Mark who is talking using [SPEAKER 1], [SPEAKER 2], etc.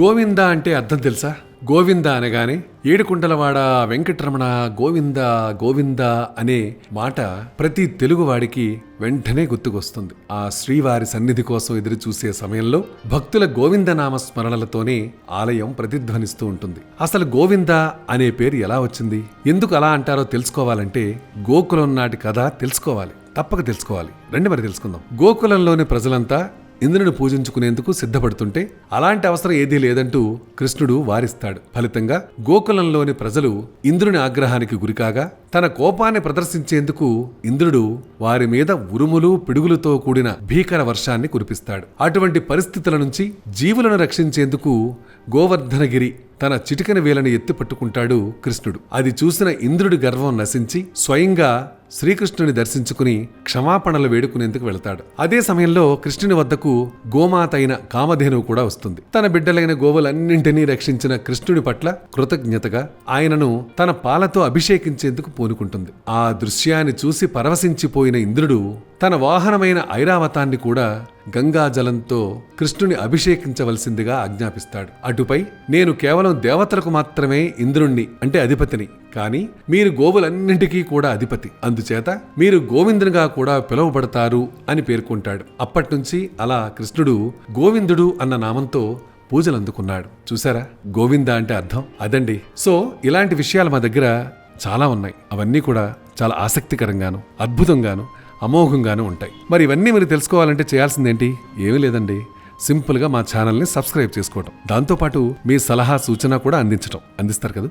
[SPEAKER 1] గోవింద అంటే అర్థం తెలుసా? గోవింద అనగానే ఏడుకుంటలవాడ వెంకటరమణ గోవింద గోవింద అనే మాట ప్రతి తెలుగువాడికి వెంటనే గుర్తుకొస్తుంది. ఆ శ్రీవారి సన్నిధి కోసం ఎదురు చూసే సమయంలో భక్తుల గోవిందనామ స్మరణలతోనే ఆలయం ప్రతిధ్వనిస్తూ ఉంటుంది. అసలు గోవింద అనే పేరు ఎలా వచ్చింది? ఎందుకు అలా అంటారో తెలుసుకోవాలంటే గోకులం నాటి కథ తెలుసుకోవాలి. తప్పక తెలుసుకోవాలి. రండి మరి తెలుసుకుందాం. గోకులంలోని ప్రజలంతా ఇంద్రుని పూజించుకునేందుకు సిద్ధపడుతుంటే అలాంటి అవసరం ఏదీ లేదంటూ కృష్ణుడు వారిస్తాడు. ఫలితంగా గోకులంలోని ప్రజలు ఇంద్రుని ఆగ్రహానికి గురికాగా తన కోపాన్ని ప్రదర్శించేందుకు ఇంద్రుడు వారి మీద ఉరుములు పిడుగులతో కూడిన భీకర వర్షాన్ని కురిపిస్తాడు. అటువంటి పరిస్థితుల నుంచి జీవులను రక్షించేందుకు గోవర్ధనగిరి తన చిటికన వేలని ఎత్తి పట్టుకుంటాడు కృష్ణుడు. అది చూసిన ఇంద్రుడి గర్వం నశించి స్వయంగా శ్రీకృష్ణుని దర్శించుకుని క్షమాపణలు వేడుకునేందుకు వెళతాడు. అదే సమయంలో కృష్ణుని వద్దకు గోమాత అయిన కామధేనువు కూడా వస్తుంది. తన బిడ్డలైన గోవులన్నింటినీ రక్షించిన కృష్ణుడి పట్ల కృతజ్ఞతగా ఆయనను తన పాలతో అభిషేకించేందుకు పూనుకుంటుంది. ఆ దృశ్యాన్ని చూసి పరవశించిపోయిన ఇంద్రుడు తన వాహనమైన ఐరావతాన్ని కూడా గంగాజలంతో కృష్ణుని అభిషేకించవలసిందిగా ఆజ్ఞాపిస్తాడు. అటుపై నేను కేవలం దేవతలకు మాత్రమే ఇంద్రుణ్ణి అంటే అధిపతిని కానీ మీరు గోవులన్నింటికీ కూడా అధిపతి. అందుచేత మీరు గోవిందునిగా కూడా పిలువబడతారు అని పేర్కొంటాడు. అప్పటినుంచి అలా కృష్ణుడు గోవిందుడు అన్న నామంతో పూజలు అందుకున్నాడు చూసారా గోవింద అంటే అర్థం. అదండి. సో ఇలాంటి విషయాలు మా దగ్గర చాలా ఉన్నాయి. అవన్నీ కూడా చాలా ఆసక్తికరంగాను అద్భుతంగాను అమోఘంగాను ఉంటాయి. మరి ఇవన్నీ మీరు తెలుసుకోవాలంటే చేయాల్సిందేంటి? ఏమీ లేదండి. సింపుల్గా మా ఛానల్ని సబ్స్క్రైబ్ చేసుకోవడం దాంతోపాటు మీ సలహా సూచన కూడా అందించడం అందిస్తారు కదా?